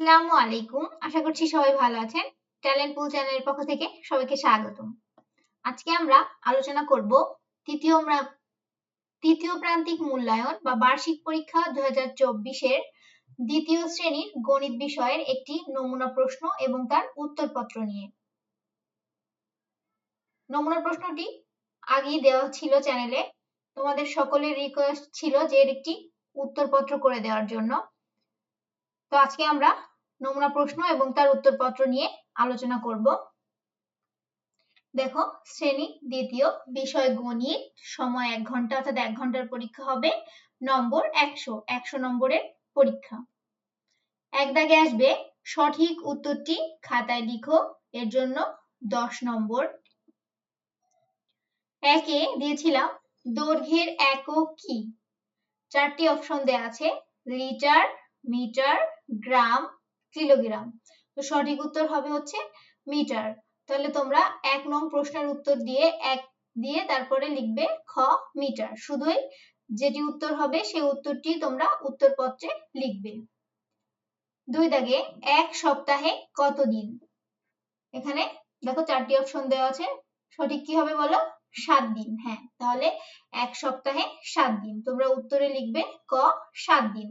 আসসালামু আলাইকুম। আশা করছি সবাই ভালো আছেন। ট্যালেন্ট পুল চ্যানেলের পক্ষ থেকে সবাইকে স্বাগতম। আজকে আমরা আলোচনা করব তৃতীয় তৃতীয় প্রান্তিক মূল্যায়ন বা বার্ষিক পরীক্ষা দু এর দ্বিতীয় শ্রেণির গণিত বিষয়ের একটি নমুনা প্রশ্ন এবং তার উত্তরপত্র নিয়ে। নমুনা প্রশ্নটি আগেই দেওয়া ছিল চ্যানেলে। তোমাদের সকলের রিকোয়েস্ট ছিল যে এর একটি উত্তরপত্র করে দেওয়ার জন্য। তো আজকে আমরা নমুনা প্রশ্ন এবং তার উত্তরপত্র নিয়ে আলোচনা করব। দেখো, শ্রেণি দ্বিতীয়, বিষয় গণিত, সময় এক ঘণ্টা অর্থাৎ এক ঘণ্টার পরীক্ষা হবে, নম্বর একশো একশো নম্বরের পরীক্ষা। এক দাগে আসবে, সঠিক উত্তরটি খাতায় লিখো, এর জন্য দশ নম্বর। একে দিয়েছিলাম, দৈর্ঘ্যের একক কি? চারটি অপশন দেয়া আছে, লিটার, মিটার, গ্রাম কিলোগ্রাম। তো সঠিক উত্তর হবে হচ্ছে মিটার। তাহলে তোমরা এক নং প্রশ্নের উত্তর দিয়ে এক দিয়ে তারপরে লিখবে খ মিটার। শুধুই যেটি উত্তর হবে সেই উত্তরটি তোমরা উত্তরপত্রে লিখবে। দুই দাগে এক সপ্তাহে কত দিন? এখানে দেখো চারটি অপশন দেওয়া আছে। সঠিক কি হবে বলো? সাত দিন। হ্যাঁ তাহলে এক সপ্তাহে সাত দিন। তোমরা উত্তরে লিখবে ক সাত দিন।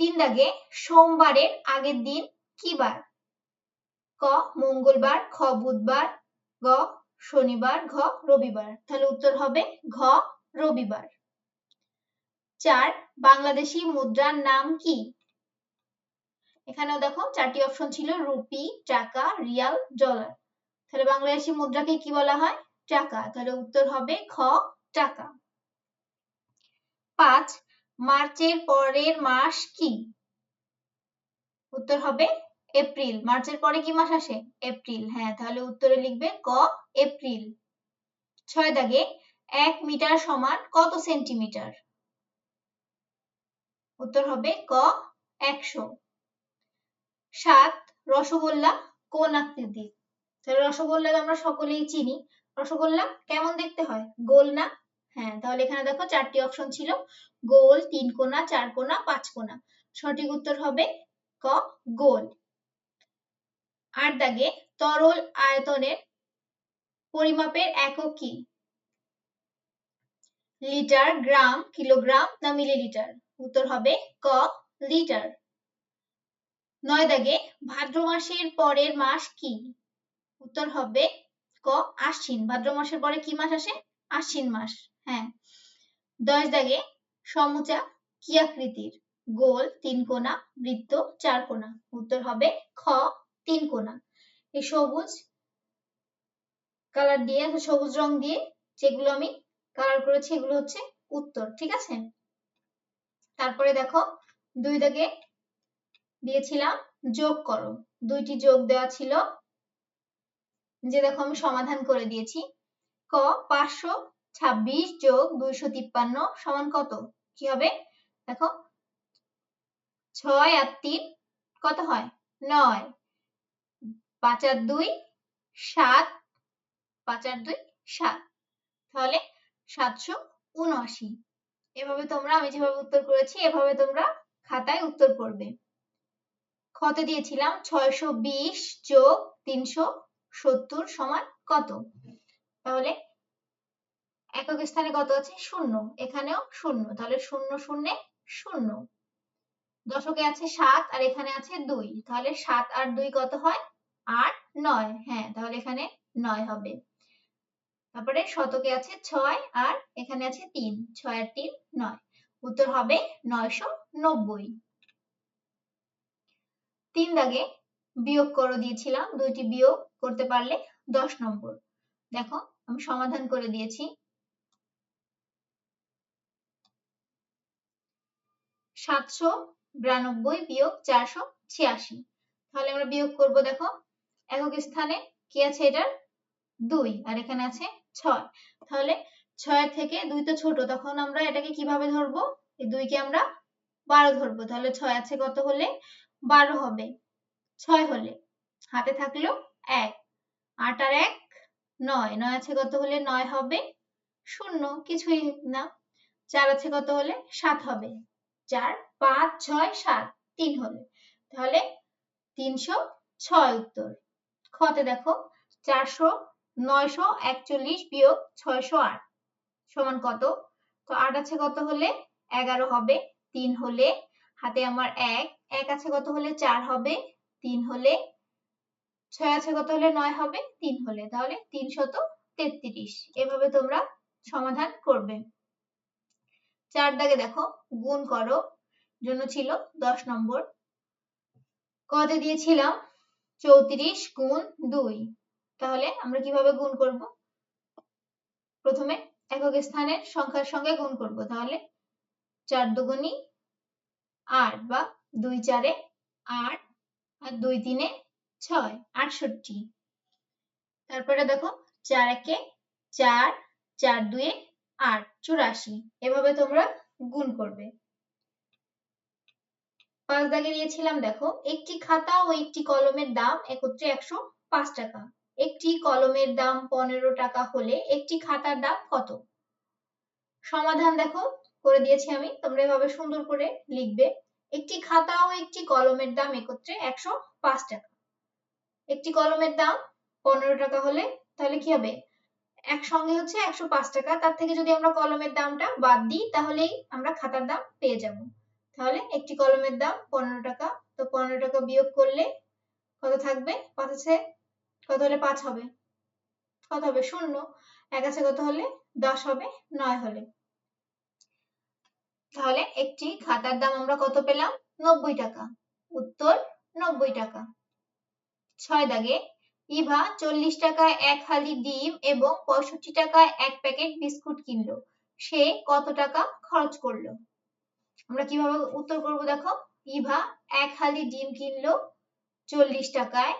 তিন দাগে সোমবারের আগের দিন কি বার? ক, মঙ্গলবার, খ, বুধবার, গ, শনিবার, ঘ, রবিবার। তাহলে উত্তর হবে ঘ, রবিবার। চার, বাংলাদেশি মুদ্রার নাম কি? এখানেও দেখো চারটি অপশন ছিল রুপি, টাকা, রিয়াল, ডলার। তাহলে বাংলাদেশি মুদ্রাকে কি বলা হয়? টাকা। তাহলে উত্তর হবে খ টাকা। পাঁচ মার্চের পরের মাস কি? উত্তর হবে এপ্রিল। মার্চের পরে কি মাস আসে? এপ্রিল। হ্যাঁ তাহলে উত্তরে লিখবে ক এপ্রিল। ছয় দাগে এক মিটার সমান কত সেন্টিমিটার? উত্তর হবে ক একশো। সাত রসগোল্লা কোন তাহলে রসগোল্লা আমরা সকলেই চিনি। রসগোল্লা কেমন দেখতে হয়? গোল না হ্যাঁ তাহলে এখানে দেখো চারটি অপশন ছিল। গোল, তিন কোনা, চার কোনা, পাঁচ কোনা। সঠিক উত্তর হবে ক, গোল। আট দাগে তরল আয়তনের পরিমাপের একক কি? লিটার, গ্রাম, কিলোগ্রাম না মিলিলিটার? উত্তর হবে ক, লিটার। নয় দাগে ভাদ্র মাসের পরের মাস কি? উত্তর হবে ক, আশ্বিন। ভাদ্র মাসের পরে কি মাস আসে? আশ্বিন মাস। হ্যাঁ। দশ দাগে সমুচা কি আকৃতির গোল তিন কোনা বৃত্ত চার কোনা উত্তর হবে খ, তিন কোনা এই সবুজ কালার দিয়ে সবুজ রং দিয়ে যেগুলো আমি কালার করেছি, এগুলো হচ্ছে উত্তর, ঠিক আছে? তারপরে দেখো, দুই দাগে দিয়েছিলাম যোগ করো। দুইটি যোগ দেওয়া ছিল। যে দেখো আমি সমাধান করে দিয়েছি। ক, পাঁচশো ছাব্বিশ যোগ দুইশো তিপ্পান্ন সমান কত? কি হবে? দেখো, ছয় আর তিন কত হয়? নয়। পাঁচ আর দুই, সাত। পাঁচ আর দুই, সাত। তাহলে সাতশো উনআশি। এভাবে তোমরা, আমি যেভাবে উত্তর করেছি, এভাবে তোমরা খাতায় উত্তর করবে। ক্ষতে দিয়েছিলাম? ছয়শো বিশ যোগ তিনশো সত্তর সমান কত? তাহলে একক স্থানে কত আছে? শূন্য। এখানেও শূন্য। তাহলে শূন্য শূন্যে শূন্য। দশকে আছে সাত আর এখানে আছে দুই। তাহলে সাত আর দুই কত হয়? আট, নয়। হ্যাঁ তাহলে এখানে নয় হবে। তারপরে শতকে আছে ছয় আর এখানে আছে তিন। ছয় আর তিন, নয়। উত্তর হবে নয়শো নব্বই। তিন দাগে বিয়োগ করে দিয়েছিলাম। দুইটি বিয়োগ করতে পারলে দশ নম্বর। দেখো, আমি সমাধান করে দিয়েছি। সাতশো বিরানব্বই বিয়োগ চারশো ছিয়াশি। তাহলে আমরা বিয়োগ করব দেখো, একক স্থানে কি আছে এটার? দুই, আর এখানে আছে ছয়। তাহলে ছয় থেকে দুই তো ছোট, তখন আমরা এটাকে কীভাবে ধরবো? এই দুইকে আমরা বারো ধরবো। তাহলে ছয় আছে কত হলে? বারো হবে। ছয় হলে হাতে থাকল এক, আট আর এক নয়। নয় আছে কত হলে? নয় হবে শূন্য, কিছুই না। চার আছে কত হলে? সাত হবে। চার, পাঁচ, ছয়, সাত, তিন হলে। তাহলে তিনশো ছয় উত্তর। খতে দেখো, চারশো নয়শো একচল্লিশ বিয়োগ ছয়শো আট সমান কত? তো আট আছে কত হলে? এগারো হবে, তিন হলে হাতে আমার এক এক আছে কত হলে? চার হবে, তিন হলে ছয় আছে কত হলে? নয় হবে, তিন হলে। তাহলে তিনশত তেত্রিশ। এভাবে তোমরা সমাধান করবে। চার দাগে দেখো, গুণ করো, জন্য ছিল দশ নম্বর। কতে দিয়েছিলাম চৌত্রিশ গুণ দুই। তাহলে আমরা কীভাবে গুণ করব? প্রথমে একক স্থানের সংখ্যার সঙ্গে গুণ করব, তাহলে চার দুগুণী আট বা দুই চারে আট আর দুই তিনে ছয়, আটষট্টি। তারপরে দেখো, চার একে চার চার দুয়ে আট, চুরাশি। এভাবে তোমরা গুণ করবে। পাঁচ দাগে দিয়েছিলাম দেখো। একটি খাতা ও একটি কলমের দাম একত্রে একশো পাঁচ টাকা। একটি কলমের দাম পনেরো টাকা হলে একটি খাতার দাম কত? সমাধান দেখো, করে দিয়েছি আমি। তোমরা এভাবে সুন্দর করে লিখবে। একটি খাতা ও একটি কলমের দাম একত্রে একশো পাঁচ টাকা। একটি কলমের দাম পনেরো টাকা হলে তাহলে কি হবে? একসঙ্গে হচ্ছে একশো পাঁচ টাকা। তার থেকে যদি আমরা কলমের দামটা বাদ দিই, তাহলেই আমরা খাতার দাম পেয়ে যাব। তাহলে একটি কলমের দাম পনেরো টাকা। তো পনেরো টাকা বিয়োগ করলে কত থাকবে? পাঁচ আছে, কত হলে পাঁচ হবে? কত হবে? শূন্য। এক আছে কত হলে? দশ হবে, নয় হলে। তাহলে একটি খাতার দাম আমরা কত পেলাম? নব্বই টাকা। উত্তর, নব্বই টাকা। ছয় দাগে ইভা চল্লিশ টাকায় এক হালি ডিম এবং পঁয়ষট্টি টাকায় এক প্যাকেট বিস্কুট কিনলো। সে কত টাকা খরচ করল? আমরা কীভাবে উত্তর করব দেখো? ইভা এক হালি ডিম কিনলো চল্লিশ টাকায়।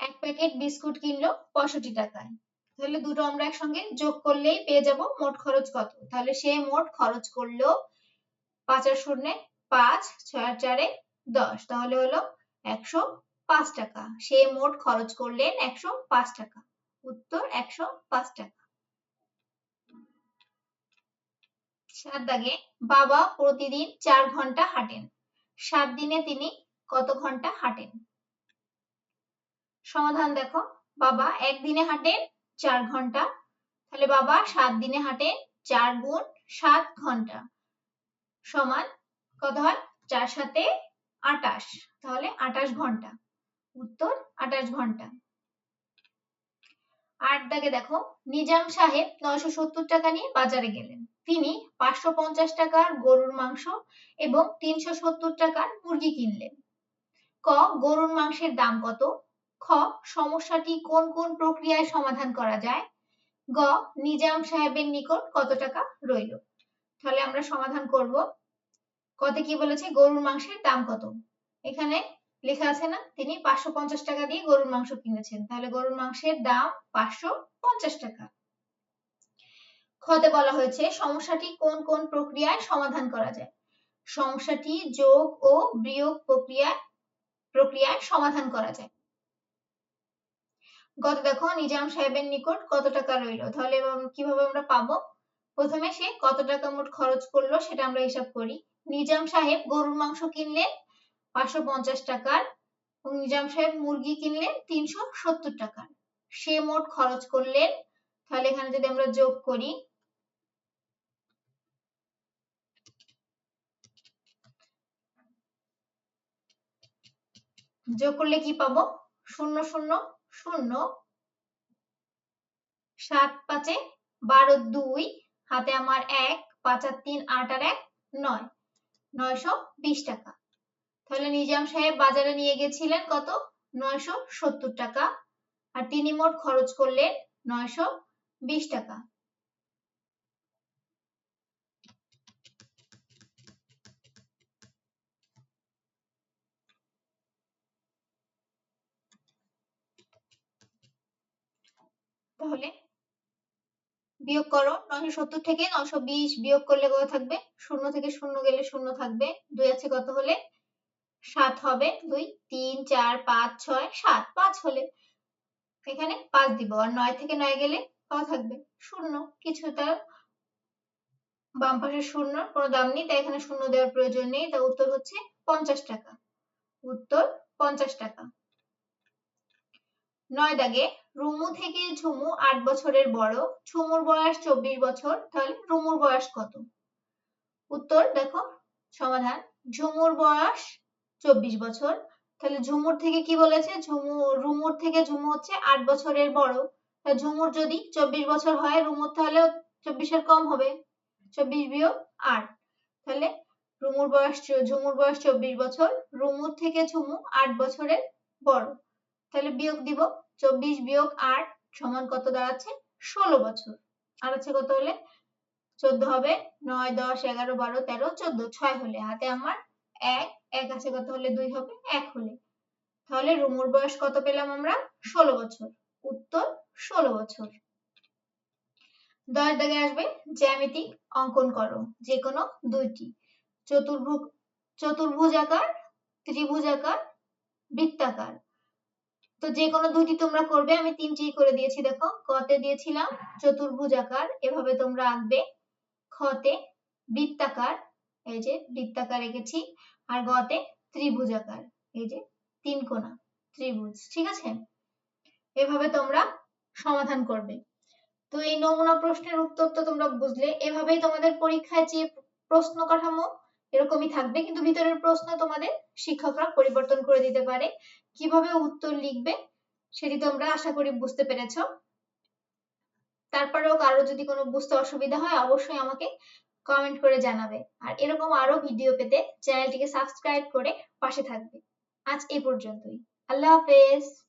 এক প্যাকেট বিস্কুট কিনলো পঁয়ষট্টি টাকায়। তাহলে দুটো আমরা একসঙ্গে যোগ করলেই পেয়ে যাব মোট খরচ কত? তাহলে সে মোট খরচ করল পাঁচ আর শূন্যে পাঁচ ছয় আর চারে দশ। তাহলে হলো একশো পাঁচ টাকা। সে মোট খরচ করলেন একশো পাঁচ টাকা। উত্তর একশো পাঁচ টাকা। সাত দাগে বাবা প্রতিদিন চার ঘণ্টা হাঁটেন। সাত দিনে তিনি কত ঘণ্টা হাঁটেন? সমাধান দেখো। বাবা একদিনে হাঁটেন চার ঘণ্টা। তাহলে বাবা সাত দিনে হাঁটেন চার গুণ সাত ঘণ্টা। সমান কত হয়? চার সাথে আটাশ। তাহলে আটাশ ঘণ্টা। উত্তর, আটাশ ঘণ্টা। আট দাগে দেখো, নিজাম সাহেব নয়শো সত্তর টাকা নিয়ে বাজারে গেলেন। তিনি পাঁচশো পঞ্চাশ টাকার গরুর মাংস এবং তিনশো সত্তর টাকার মুরগি কিনলেন। ক, গরুর মাংসের দাম কত? খ, সমস্যাটি কোন কোন প্রক্রিয়ায় সমাধান করা যায়? গ, নিজাম সাহেবের নিকট কত টাকা রইল? তাহলে আমরা সমাধান করব। কত কি বলেছে? গরুর মাংসের দাম কত? এখানে লেখা আছে না, তিনি পাঁচশো পঞ্চাশ টাকা দিয়ে গরুর মাংস কিনেছেন। তাহলে গরুর মাংসের দাম পাঁচশো পঞ্চাশ টাকা। খতে বলা হয়েছে, সমস্যাটি কোন কোন প্রক্রিয়ায় সমাধান করা যায়? সমস্যাটি যোগ ও বিয়োগ প্রক্রিয়ায় প্রক্রিয়ায় সমাধান করা যায়। গত দেখো, নিজাম সাহেবের নিকট কত টাকা রইল? তাহলে কীভাবে আমরা পাবো? প্রথমে সে কত টাকা মোট খরচ করল সেটা আমরা হিসাব করি। নিজাম সাহেব গরুর মাংস কিনলেন পাঁচশো পঞ্চাশ টাকার নিজাম সাহেব মুরগি কিনলেন তিনশো সত্তর টাকার। সে মোট খরচ করলেন, তাহলে এখানে যদি আমরা যোগ করি, যোগ করলে কি পাবো? শূন্য শূন্য শূন্য সাত পাঁচে বারো দুই হাতে আমার এক পাঁচ আর তিন, আট আর এক, নয়। নয়শো বিশ টাকা। তাহলে নিজাম সাহেব বাজারে নিয়ে গেছিলেন কত? নয়শো সত্তর টাকা। আর তিনি মোট খরচ করলেন নয়শো বিশ টাকা। তাহলে বিয়োগ করো, নয়শো সত্তর থেকে নয়শো বিশ বিয়োগ করলে কত থাকবে? শূন্য থেকে শূন্য গেলে শূন্য থাকবে। দুই আছে কত হলে? সাত হবে। দুই, তিন, চার, পাঁচ, ছয়, সাত, পাঁচ হলে এখানে পাঁচ দিব। আর নয় থেকে নয় গেলে কত থাকবে? শূন্য। কিছু তার বাম পাশে শূন্য, কোনো দাম নেই, তাই এখানে শূন্য দেওয়ার প্রয়োজন নেই। তাই উত্তর হচ্ছে পঞ্চাশ টাকা। উত্তর, পঞ্চাশ টাকা। নয় দাগে রুমু থেকে ঝুমু আট বছরের বড়। ঝুমুর বয়স চব্বিশ বছর, তাহলে রুমুর বয়স কত? উত্তর দেখো, সমাধান, ঝুমুর বয়স চব্বিশ বছর। তাহলে ঝুমুর থেকে কি বলেছে? ঝুমু, রুমুর থেকে ঝুমু হচ্ছে আট বছরের বড়। তা ঝুমুর যদি চব্বিশ বছর হয়, রুমুর তাহলে চব্বিশের কম হবে। চব্বিশ বিয়োগ আট। তাহলে রুমুর বয়স ঝুমুর বয়স চব্বিশ বছর, রুমুর থেকে ঝুমু আট বছরের বড়। তাহলে বিয়োগ দিব চব্বিশ বিয়োগ আট সমান কত দাঁড়াচ্ছে? ষোলো বছর। আর আছে কত হলে? চোদ্দ হবে। নয়, দশ, এগারো, বারো, তেরো, চোদ্দ। ছয় হলে। হাতে আমার এক এক আছে কত হলে? দুই হবে। এক হলে। তাহলে রুমুর বয়স কত পেলাম আমরা? ষোলো বছর। উত্তর, ষোলো বছর। দশ দাগে আসবে জ্যামিতি অঙ্কন করো। যে কোনো দুইটি। চতুর্ভুজ, চতুর্ভুজাকার, ত্রিভুজাকার, বৃত্তাকার। তো যে কোনো দুইটি তোমরা করবে, আমি তিনটি করে দিয়েছি, দেখো। কতে দিয়েছিলাম চতুর্ভুজাকার, এভাবে তোমরা আঁকবে। খতে বৃত্তাকার, এই যে বৃত্তাকার এঁকেছি, আর গতে ত্রিভুজাকার, এই যে তিন কোনা, ত্রিভুজ, ঠিক আছে? এভাবে তোমরা সমাধান করবে। তো এই নমুনা প্রশ্নের উত্তর তো তোমরা বুঝলে। এভাবেই তোমাদের পরীক্ষায় যে প্রশ্ন কাঠামো এরকমই থাকবে, কিন্তু ভিতরের প্রশ্ন তোমাদের শিক্ষকরা পরিবর্তন করে দিতে পারে। কীভাবে উত্তর লিখবে, সেটি তোমরা আশা করি বুঝতে পেরেছ। তারপরেও কারও যদি কোনো বুঝতে অসুবিধা হয়, অবশ্যই আমাকে কমেন্ট করে জানাবে। আর এরকম আরও ভিডিও পেতে চ্যানেলটিকে সাবস্ক্রাইব করে পাশে থাকবে। আজ এই পর্যন্তই। আল্লাহ হাফেজ।